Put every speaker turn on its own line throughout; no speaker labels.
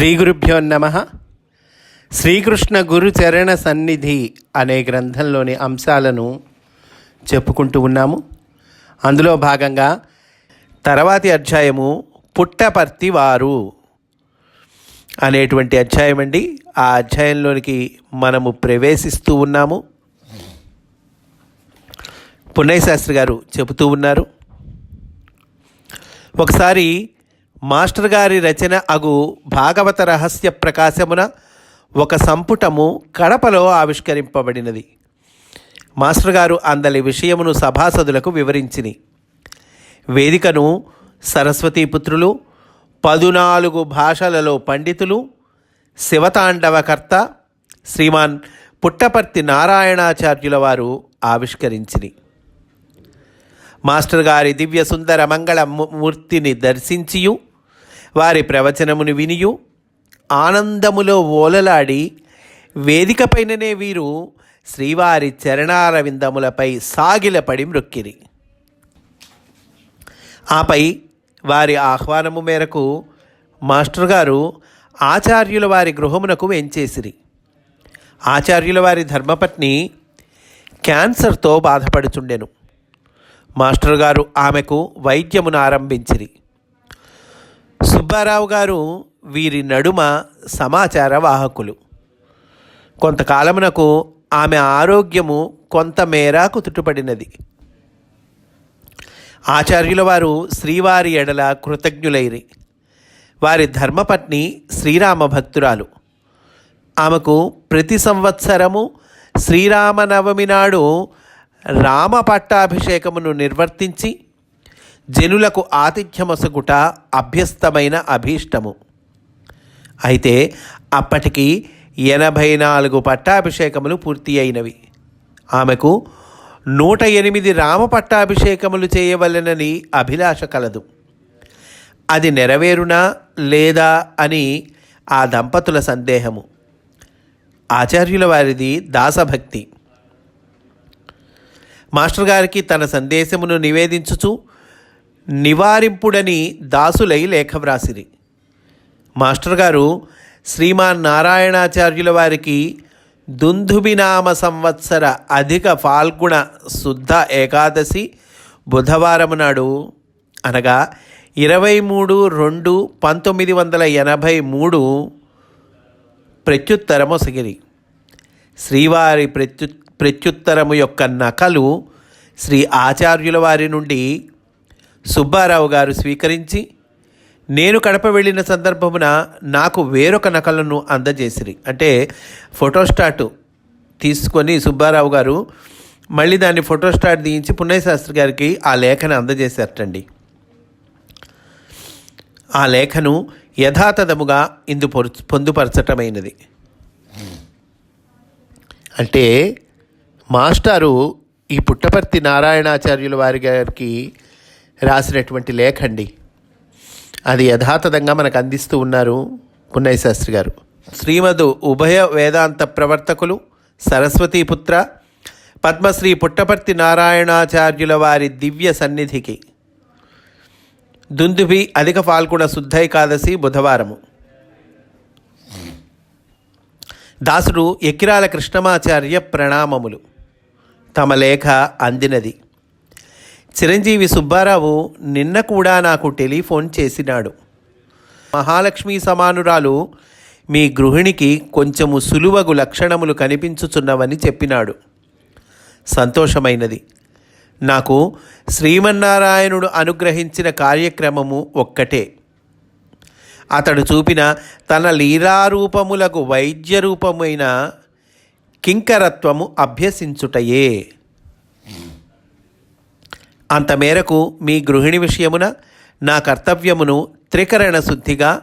శ్రీ గురుభ్యో నమ. శ్రీకృష్ణ గురు చరణ సన్నిధి అనే గ్రంథంలోని అంశాలను చెప్పుకుంటూ ఉన్నాము. అందులో భాగంగా తర్వాతి అధ్యాయము పుట్టపర్తి వారు అనేటువంటి అధ్యాయం అండి ఆ అధ్యాయంలోనికి మనము ప్రవేశిస్తూ ఉన్నాము. పున్నయ్య శాస్త్రి గారు చెబుతూ ఉన్నారు. ఒకసారి మాస్టర్ గారి రచన అగు భాగవత రహస్య ప్రకాశమున ఒక సంపుటము కడపలో ఆవిష్కరింపబడినది. మాస్టర్ గారు అందలి విషయమును సభాసదులకు వివరించిని. వేదికను సరస్వతీపుత్రులు పదునాలుగు భాషలలో పండితులు శివతాండవకర్త శ్రీమాన్ పుట్టపర్తి నారాయణాచార్యుల వారు ఆవిష్కరించిని. మాస్టర్ గారి దివ్య సుందర మంగళ మూర్తిని దర్శించియు వారి ప్రవచనమును వినియు. ఆనందములో ఓలలాడి వేదికపైననే వీరు శ్రీవారి చరణారవిందములపై సాగిలపడి మృక్కిరి. ఆపై వారి ఆహ్వానము మేరకు మాస్టర్ గారు ఆచార్యుల వారి గృహమునకు వెంచేసిరి. ఆచార్యుల వారి ధర్మపత్ని క్యాన్సర్తో బాధపడుచుండెను. మాస్టర్ గారు ఆమెకు వైద్యమును ఆరంభించిరి. సుబ్బారావు గారు వీరి నడుమ సమాచార వాహకులు. కొంతకాలమునకు ఆమె ఆరోగ్యము కొంతమేర కుతుటపడినది ఆచార్యుల వారు శ్రీవారి ఎడల కృతజ్ఞులైరి. వారి ధర్మపత్ని శ్రీరామ భక్తురాలు. ఆమెకు ప్రతి సంవత్సరము శ్రీరామనవమి నాడు రామ పట్టాభిషేకమును నిర్వర్తించి జనులకు ఆతిథ్యమొసగుట అభ్యస్తమైన అభీష్టము. అయితే అప్పటికి ఎనభై నాలుగు పట్టాభిషేకములు పూర్తి అయినవి. ఆమెకు నూట ఎనిమిది రామ పట్టాభిషేకములు చేయవలెనని అభిలాష కలదు. అది నెరవేరునా లేదా అని ఆ దంపతుల సందేహము. ఆచార్యుల వారిది దాసభక్తి. మాస్టర్ గారికి తన సందేశమును నివేదించుచు నివారింపుడని దాసులై లేఖ వ్రాసిరి. మాస్టర్ గారు శ్రీమాన్ నారాయణాచార్యుల వారికి దుందుబినామ సంవత్సర అధిక ఫాల్గుణ శుద్ధ ఏకాదశి బుధవారం నాడు అనగా ఇరవై మూడు రెండు పంతొమ్మిది వందల ఎనభై మూడు ప్రత్యుత్తరమొసగిరి శ్రీవారి ప్రత్యు ప్రత్యుత్తరము యొక్క నకలు శ్రీ ఆచార్యుల వారి నుండి సుబ్బారావు గారు స్వీకరించి నేను కడప వెళ్ళిన సందర్భమున నాకు వేరొక నకలను అందజేసిరి. అంటే ఫోటోస్టాట్ తీసుకొని సుబ్బారావు గారు మళ్ళీ దాన్ని ఫోటోస్టాట్ తీయించి పుణ్యశాస్త్రి గారికి ఆ లేఖను అందజేశారటండి. ఆ లేఖను యథాతథముగా ఇందు పొందుపరచటమైనది. అంటే మాస్టారు ఈ పుట్టపర్తి నారాయణాచార్యుల వారి గారికి రాసినటువంటి లేఖ అండి అది యథాతథంగా మనకు అందిస్తూ ఉన్నారు పున్నయ్య శాస్త్రి గారు. శ్రీమధు ఉభయ వేదాంత ప్రవర్తకులు సరస్వతీపుత్ర పద్మశ్రీ పుట్టపర్తి నారాయణాచార్యుల వారి దివ్య సన్నిధికి. దుందుభి అధిక పాల్గొన శుద్ధ ఏకాదశి బుధవారము. దాసుడు ఎకిరాల కృష్ణమాచార్య ప్రణామములు. తమ లేఖ అందినది. చిరంజీవి సుబ్బారావు నిన్న కూడా నాకు టెలిఫోన్ చేసినాడు. మహాలక్ష్మి సమానురాలు మీ గృహిణికి కొంచెము సులువగు లక్షణములు కనిపించుచున్నవని చెప్పినాడు. సంతోషమైనది. నాకు శ్రీమన్నారాయణుడు అనుగ్రహించిన కార్యక్రమము ఒక్కటే. అతడు చూపిన తన లీలారూపములకు వైద్య రూపమైన కింకరత్వము అభ్యసించుటయే. అంత మేరకు మీ గృహిణి విషయమున నా కర్తవ్యమును త్రికరణ శుద్ధిగా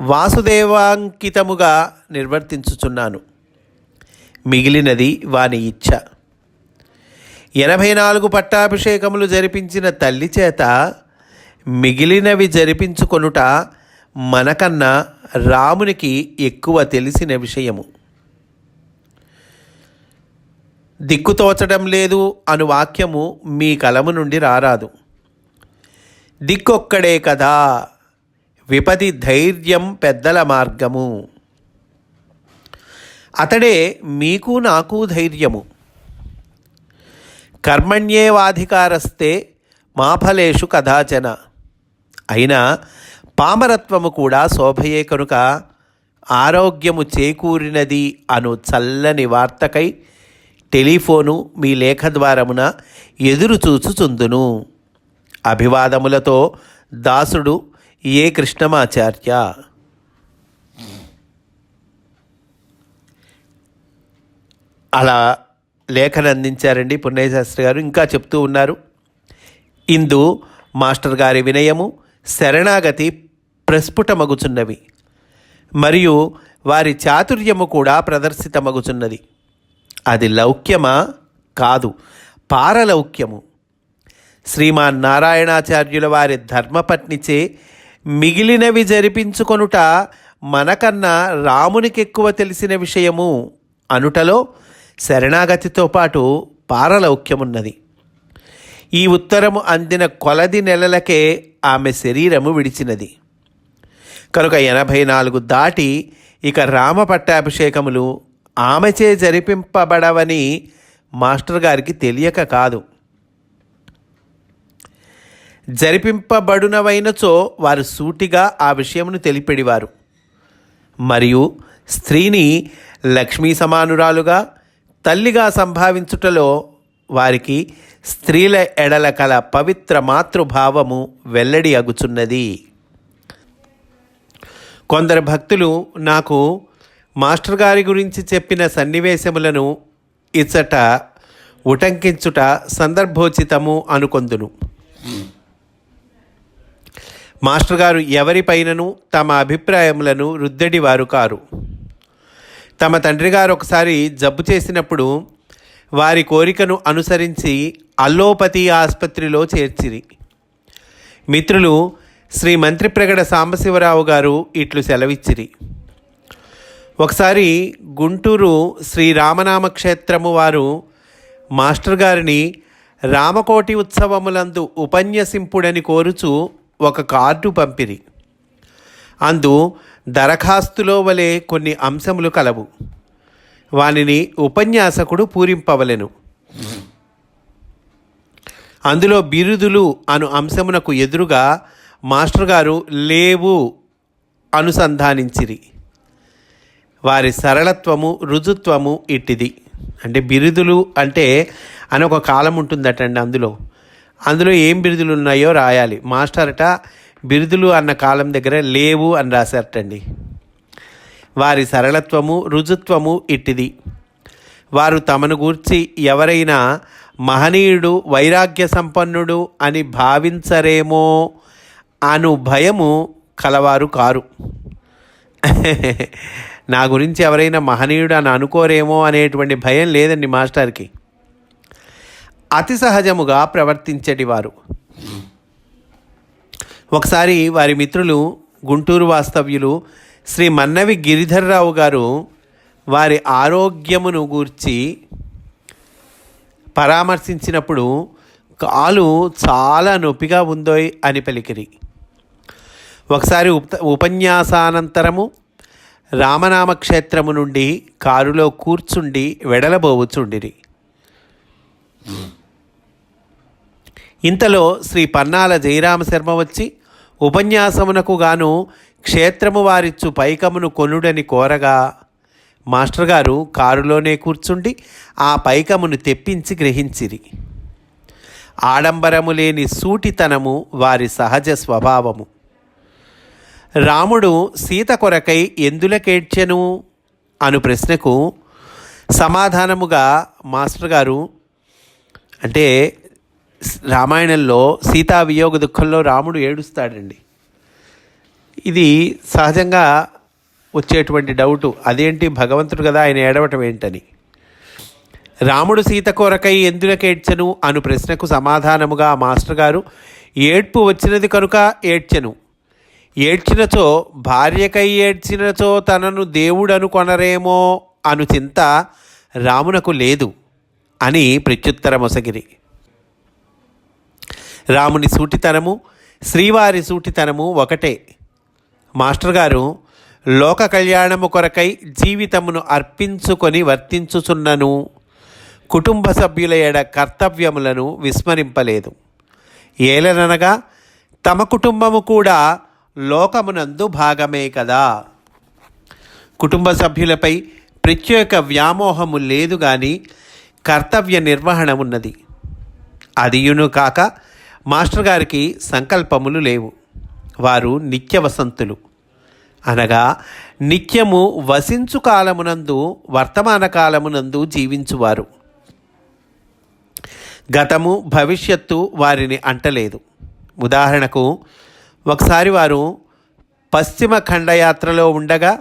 వాసుదేవాంకితముగా నిర్వర్తించుచున్నాను. మిగిలినది వాని ఇచ్ఛ ఎనభై నాలుగు పట్టాభిషేకములు జరిపించిన తల్లి చేత మిగిలినవి జరిపించుకొనుట మనకన్నా రామునికి ఎక్కువ తెలిసిన విషయము. దిక్కుతోచడం లేదు అను వాక్యము మీ కలము నుండి రారాదు. దిక్కొక్కడే కదా విపది ధైర్యం పెద్దల మార్గము. అతడే మీకు నాకు ధైర్యము. కర్మణ్యేవాధికారస్తే మాఫలేషు కదాచన. అయినా పామరత్వము కూడా శోభయే కనుక ఆరోగ్యము చేకూరినది అను చల్లని వార్తకై టెలిఫోను మీ లేఖ ద్వారమున ఎదురు చూచుచుందును అభివాదములతో దాసుడు ఏ కృష్ణమాచార్య? అలా లేఖను అందించారండి పుణ్యశాస్త్రి గారు ఇంకా చెప్తూ ఉన్నారు. ఇందు మాస్టర్ గారి వినయము శరణాగతి ప్రస్ఫుటమగుచున్నవి మరియు వారి చాతుర్యము కూడా ప్రదర్శితమగుచున్నది. అది లౌక్యమా? కాదు. పారలౌక్యము. శ్రీమాన్ నారాయణాచార్యుల వారి ధర్మపత్నిచే మిగిలినవి జరిపించుకొనుట మనకన్నా రామునికెక్కువ తెలిసిన విషయము అనుటలో శరణాగతితో పాటు పారలౌక్యమున్నది. ఈ ఉత్తరము అందిన కొలది నెలలకే ఆమె శరీరము విడిచినది. కనుక ఎనభై నాలుగు దాటి ఇక రామ పట్టాభిషేకములు ఆమెచే జరిపింపబడవని మాస్టర్ గారికి తెలియక కాదు. జరిపింపబడునవైనచో వారు సూటిగా ఆ విషయమును తెలిపెడివారు. మరియు స్త్రీని లక్ష్మీ సమానురాలుగా తల్లిగా సంభావించుటలో వారికి స్త్రీల ఎడల కల పవిత్ర మాతృభావము వెల్లడి అగుచున్నది. కొందరు భక్తులు నాకు మాస్టర్ గారి గురించి చెప్పిన సన్నివేశములను ఇచ్చట ఉటంకించుట సందర్భోచితము అనుకొందును. మాస్టర్ గారు ఎవరిపైనను తమ అభిప్రాయములను రుద్దడి వారు కారు. తమ తండ్రి గారు ఒకసారి జబ్బు చేసినప్పుడు వారి కోరికను అనుసరించి అల్లోపతి ఆసుపత్రిలో చేర్చిరి. మిత్రులు శ్రీ మంత్రి ప్రగడ సాంబశివరావు గారు ఇట్లు సెలవిచ్చిరి. ఒకసారి గుంటూరు శ్రీ రామనామ క్షేత్రము వారు మాస్టర్ గారిని రామకోటి ఉత్సవములందు ఉపన్యసింపుడని కోరుచు ఒక కార్డు పంపిరి. అందు దరఖాస్తులో వలె కొన్ని అంశములు కలవు. వానిని ఉపన్యాసకుడు పూరింపవలెను. అందులో బిరుదులు అను అంశమునకు ఎదురుగా మాస్టర్ గారు లేవు అనుసంధానించిరి. వారి సరళత్వము రుజుత్వము ఇట్టిది. అంటే బిరుదులు అంటే అని ఒక కాలం ఉంటుందటండి అందులో. అందులో ఏం బిరుదులు ఉన్నాయో రాయాలి. మాస్టర్ట బిరుదులు అన్న కాలం దగ్గర లేవు అని రాశారటండి. వారి సరళత్వము రుజుత్వము ఇట్టిది. వారు తమను గూర్చి ఎవరైనా మహనీయుడు వైరాగ్య సంపన్నుడు అని భావించరేమో అను భయము కలవారు కారు. నా గురించి ఎవరైనా మహనీయుడు అని అనుకోరేమో అనేటువంటి భయం లేదండి మాస్టర్కి. అతి సహజముగా ప్రవర్తించేటివారు. ఒకసారి వారి మిత్రులు గుంటూరు వాస్తవ్యులు శ్రీ మన్నవి గిరిధర్రావు గారు వారి ఆరోగ్యమును గూర్చి పరామర్శించినప్పుడు కాలు చాలా నొప్పిగా ఉందో అని పలికిరి. ఒకసారి ఉప ఉపన్యాసానంతరము రామనామ క్షేత్రము నుండి కారులో కూర్చుండి వెడలబోవుచుండిరి. ఇంతలో శ్రీ పన్నాల జయరామ శర్మ వచ్చి ఉపన్యాసమునకు గాను క్షేత్రము వారిచ్చు పైకమును కొనుడని కోరగా మాస్టర్ గారు కారులోనే కూర్చుండి ఆ పైకమును తెప్పించి గ్రహించిరి. ఆడంబరము లేని సూటితనము వారి సహజ స్వభావము. రాముడు సీత కొరకై ఎందులకేడ్చెను అను ప్రశ్నకు సమాధానముగా మాస్టర్ గారు అంటే రామాయణంలో సీతా వియోగ దుఃఖంలో రాముడు ఏడుస్తాడండి. ఇది సహజంగా వచ్చేటువంటి డౌటు. అదేంటి? భగవంతుడు కదా ఆయన ఏడవటం ఏంటని. రాముడు సీత కొరకై ఎందులకేడ్చెను అను ప్రశ్నకు సమాధానముగా మాస్టర్ గారు ఏడ్పు వచ్చినది కనుక ఏడ్చెను. ఏడ్చినచో భార్యకై ఏడ్చినచో తనను దేవుడు అనుకొనరేమో అను చింత రామునకు లేదు అని ప్రత్యుత్తరమొసగిరి. రాముని సూటితనము శ్రీవారి సూటితనము ఒకటే. మాస్టర్ గారు లోక కళ్యాణము కొరకై జీవితమును అర్పించుకొని వర్తించుచున్నను కుటుంబ సభ్యుల ఎడ కర్తవ్యములను విస్మరింపలేదు. ఏలననగా తమ కుటుంబము కూడా లోకమునందు భాగమే కదా. కుటుంబ సభ్యులపై ప్రత్యేక వ్యామోహము లేదు కానీ కర్తవ్య నిర్వహణ ఉన్నది. అదియును కాక మాస్టర్ గారికి సంకల్పములు లేవు. వారు నిత్య వసంతులు అనగా నిత్యము వసించు కాలమునందు వర్తమాన కాలమునందు జీవించువారు. గతము భవిష్యత్తు వారిని అంటలేదు. ఉదాహరణకు ఒకసారి వారు పశ్చిమ ఖండయాత్రలో ఉండగా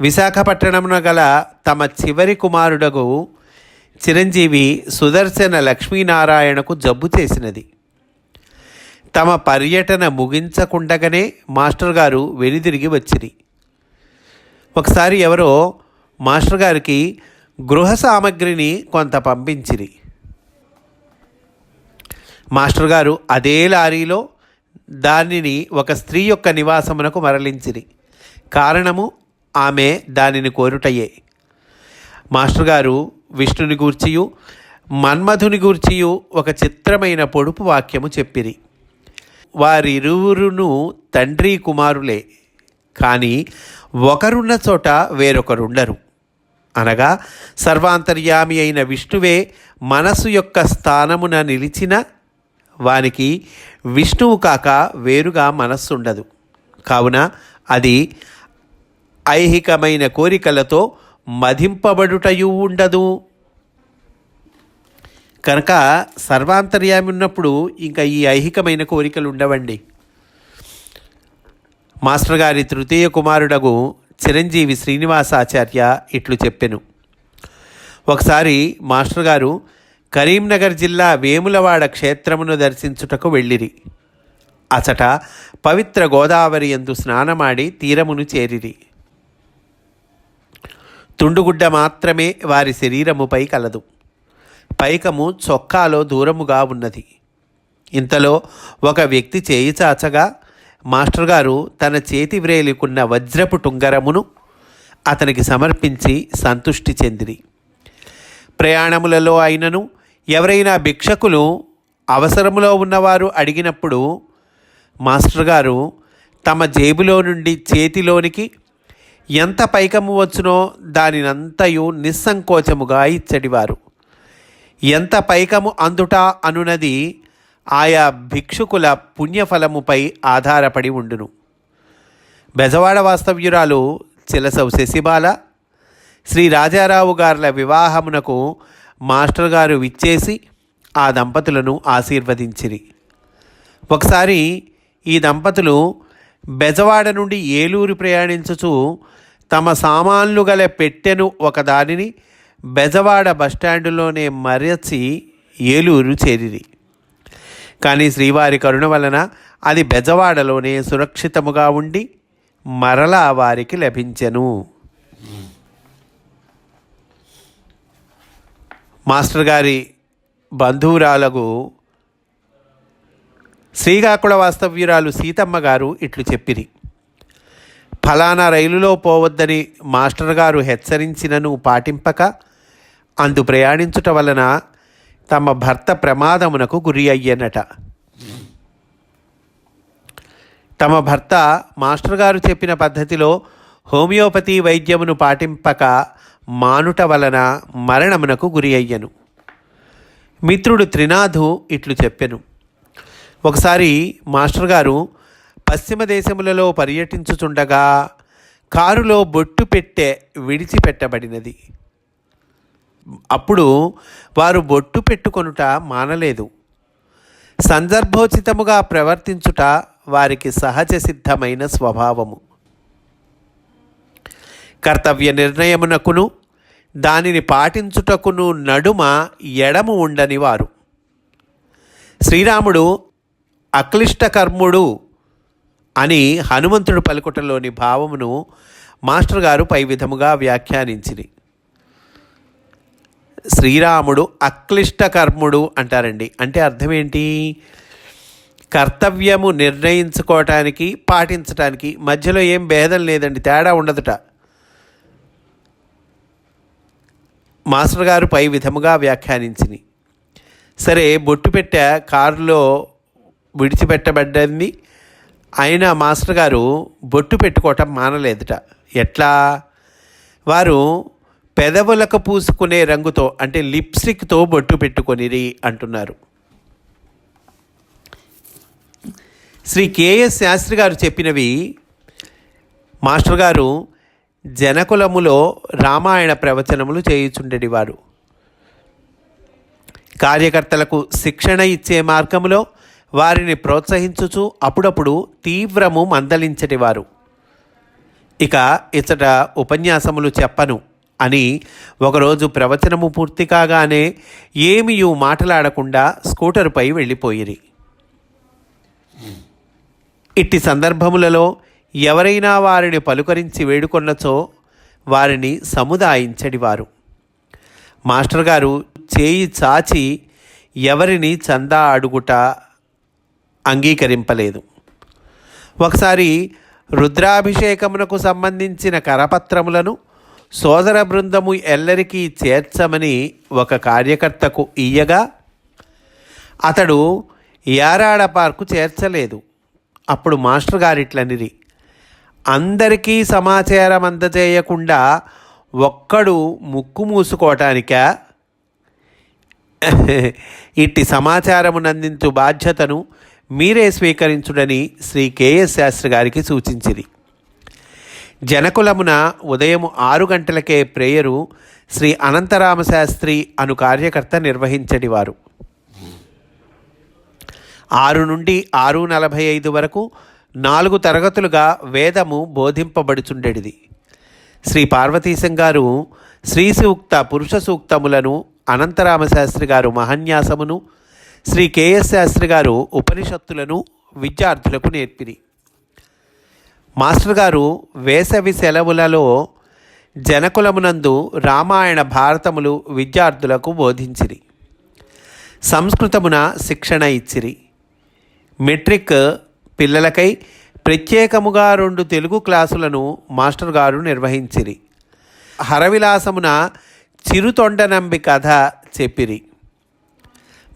విశాఖపట్టణమున గల తమ చివరి కుమారుడకు చిరంజీవి సుదర్శన లక్ష్మీనారాయణకు జబ్బు చేసినది. తమ పర్యటన ముగించకుండగానే మాస్టర్ గారు వెనుదిరిగి వచ్చిరి. ఒకసారి ఎవరో మాస్టర్ గారికి గృహ సామగ్రిని కొంత పంపించిరి. మాస్టర్ గారు అదే లారీలో దానిని ఒక స్త్రీ యొక్క నివాసమునకు మరలించిరి. కారణము ఆమె దానిని కోరుటయే. మాస్టర్ గారు విష్ణుని గూర్చియు మన్మధుని గూర్చియు ఒక చిత్రమైన పొడుపు వాక్యము చెప్పిరి. వారిరువురును తండ్రి కుమారులే కానీ ఒకరున్న చోట వేరొకరుండరు. అనగా సర్వాంతర్యామి అయిన విష్ణువే మనసు యొక్క స్థానమున నిలిచిన వానికి విష్ణువు కాక వేరుగా మనస్సుండదు. కావున అది ఐహికమైన కోరికలతో మధింపబడుటయు ఉండదు. కనుక సర్వాంతర్యామి ఉన్నప్పుడు ఇంకా ఈ ఐహికమైన కోరికలు ఉండవండి మాస్టర్ గారి తృతీయ కుమారుడగు చిరంజీవి శ్రీనివాసాచార్య ఇట్లు చెప్పెను. ఒకసారి మాస్టర్ గారు కరీంనగర్ జిల్లా వేములవాడ క్షేత్రమును దర్శించుటకు వెళ్ళిరి. అచట పవిత్ర గోదావరి ఎందు స్నానమాడి తీరమును చేరిరి. తుండుగుడ్డ మాత్రమే వారి శరీరముపై కలదు పైకము చొక్కాలో దూరముగా ఉన్నది. ఇంతలో ఒక వ్యక్తి చేయి చాచగా మాస్టర్ గారు తన చేతి వ్రేలికున్న వజ్రపు టుంగరమును అతనికి సమర్పించి సంతుష్టి చెందిరి. ప్రయాణములలో అయినను ఎవరైనా భిక్షకులు అవసరములో ఉన్నవారు అడిగినప్పుడు మాస్టర్ గారు తమ జేబులో నుండి చేతిలోనికి ఎంత పైకము వచ్చునో దానినంతయు నిస్సంకోచముగా ఇచ్చడివారు. ఎంత పైకము అందుట అనునది ఆయా భిక్షుకుల పుణ్యఫలముపై ఆధారపడి ఉండును. బెజవాడ వాస్తవ్యురాలు చిలసవు శశిబాల శ్రీ రాజారావు గార్ల వివాహమునకు మాస్టర్ గారు విచ్చేసి ఆ దంపతులను ఆశీర్వదించిరి. ఒకసారి ఈ దంపతులు బెజవాడ నుండి ఏలూరు ప్రయాణించుచు తమ సామాన్లు గల పెట్టెను ఒకదానిని బెజవాడ బస్టాండులోనే మరచి ఏలూరు చేరిరి. కానీ శ్రీవారి కరుణ వలన అది బెజవాడలోనే సురక్షితముగా ఉండి మరలా వారికి లభించెను. మాస్టర్ గారి బంధువురాలకు శ్రీకాకుళ వాస్తవ్యురాలు సీతమ్మ గారు ఇట్లు చెప్పిరి. ఫలానా రైలులో పోవద్దని మాస్టర్ గారు హెచ్చరించినను పాటింపక అందు ప్రయాణించుట వలన తమ భర్త ప్రమాదమునకు గురి అయ్యనట. తమ భర్త మాస్టర్ గారు చెప్పిన పద్ధతిలో హోమియోపతి వైద్యమును పాటింపక మానుట వలన మరణమునకు గురి అయ్యను. మిత్రుడు త్రినాథు ఇట్లు చెప్పెను. ఒకసారి మాస్టర్ గారు పశ్చిమ దేశములలో పర్యటించుచుండగా కారులో బొట్టు పెట్టె విడిచిపెట్టబడినది. అప్పుడు వారు బొట్టు పెట్టుకొనుట మానలేదు. సందర్భోచితముగా ప్రవర్తించుట వారికి సహజ సిద్ధమైన స్వభావము. కర్తవ్య నిర్ణయమునకును దానిని పాటించుటకును నడుమ ఎడము ఉండని వారు. శ్రీరాముడు అక్లిష్టకర్ముడు అని హనుమంతుడు పలుకుటలోని భావమును మాస్టర్ గారు పై విధముగా వ్యాఖ్యానించింది శ్రీరాముడు అక్లిష్టకర్ముడు అంటారండి. అంటే అర్థం ఏంటి కర్తవ్యము నిర్ణయించుకోవటానికి పాటించటానికి మధ్యలో ఏం భేదం లేదండి తేడా ఉండదుట. మాస్టర్ గారు పై విధముగా వ్యాఖ్యానించింది సరే బొట్టు పెట్ట కారులో విడిచిపెట్టబడ్డది అయినా మాస్టర్ గారు బొట్టు పెట్టుకోవటం మానలేదుట. ఎట్లా? వారు పెదవులకు పూసుకునే రంగుతో అంటే లిప్స్టిక్తో బొట్టు పెట్టుకొనిరి అంటున్నారు. శ్రీ కేఎస్ శాస్త్రి గారు చెప్పినవి మాస్టర్ గారు జనకులములో రామాయణ ప్రవచనములు చేయుచుండేటివారు కార్యకర్తలకు శిక్షణ ఇచ్చే మార్గములో వారిని ప్రోత్సహించుచు అప్పుడప్పుడు తీవ్రము మందలించటివారు ఇక ఇచ్చట ఉపన్యాసములు చెప్పను అని ఒకరోజు ప్రవచనము పూర్తి కాగానే ఏమియూ మాట్లాడకుండా స్కూటరుపై వెళ్ళిపోయిరి. ఇట్టి సందర్భములలో ఎవరైనా వారిని పలుకరించి వేడుకొన్నచో వారిని సముదాయించడివారు మాస్టర్ గారు చేయి చాచి ఎవరిని చందా అడుగుట అంగీకరింపలేదు. ఒకసారి రుద్రాభిషేకమునకు సంబంధించిన కరపత్రములను సోదర బృందము ఎల్లరికీ చేర్చమని ఒక కార్యకర్తకు ఇయ్యగా అతడు యారాడ పార్కు చేర్చలేదు. అప్పుడు మాస్టర్ గారిట్లనిరి అందరికీ సమాచారం అందజేయకుండా ఒక్కడు ముక్కు మూసుకోవటానికా ఇట్టి సమాచారమునందించు బాధ్యతను మీరే స్వీకరించుడని శ్రీ కేఎస్ శాస్త్రి గారికి సూచించింది జనకులమున ఉదయం ఆరు గంటలకే ప్రేయరు శ్రీ అనంతరామ శాస్త్రి అను కార్యకర్త నిర్వహించడివారు ఆరు నుండి ఆరు నలభై ఐదు వరకు నాలుగు తరగతులుగా వేదము బోధింపబడుచుండెడిది. శ్రీ పార్వతీశం గారు శ్రీ సూక్త పురుష సూక్తములను అనంతరామ శాస్త్రి గారు మహన్యాసమును శ్రీ కేఎస్ శాస్త్రి గారు ఉపనిషత్తులను విద్యార్థులకు నేర్పిరి. మాస్టర్ గారు వేసవి సెలవులలో జనకులమునందు రామాయణ భారతములు విద్యార్థులకు బోధించిరి. సంస్కృతమున శిక్షణ ఇచ్చిరి. మెట్రిక్ పిల్లలకై ప్రత్యేకముగా రెండు తెలుగు క్లాసులను మాస్టర్ గారు నిర్వహించిరి. హరవిలాసమున చిరుతొండనంబి కథ చెప్పిరి.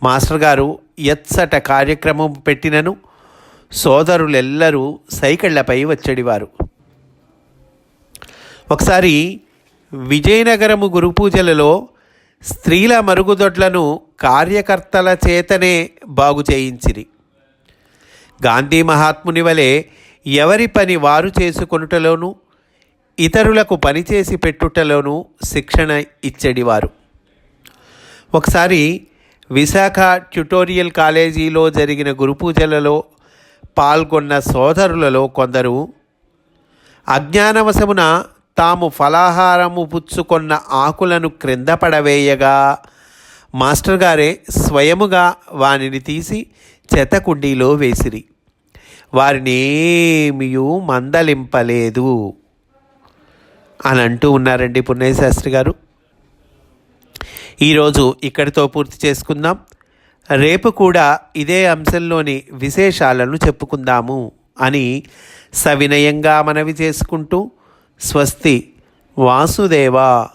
మాస్టర్ గారు ఎత్సట కార్యక్రమం పెట్టినను సోదరులెల్లరూ సైకిళ్ళపై వచ్చేడివారు. ఒకసారి విజయనగరము గురు పూజలలో స్త్రీల మరుగుదొడ్లను కార్యకర్తల చేతనే బాగు చేయించిరి. గాంధీ మహాత్ముని వలె ఎవరి పని వారు చేసుకొనుటలోనూ ఇతరులకు పనిచేసి పెట్టుటలోనూ శిక్షణ ఇచ్చడివారు. ఒకసారి విశాఖ ట్యుటోరియల్ కాలేజీలో జరిగిన గురుపూజలలో పాల్గొన్న సోదరులలో కొందరు అజ్ఞానవశమున తాము ఫలాహారము పుచ్చుకొన్న ఆకులను క్రింద పడవేయగా మాస్టర్ గారే స్వయముగా వానిని తీసి చెత్తకుండీలో వేసిరి. వారిని మందలింపలేదు అని అంటూ ఉన్నారండి పుణ్యశాస్త్రి గారు. ఈరోజు ఇక్కడితో పూర్తి చేసుకుందాం. రేపు కూడా ఇదే అంశంలోని విశేషాలను చెప్పుకుందాము అని సవినయంగా మనవి చేసుకుంటూ స్వస్తి వాసుదేవా.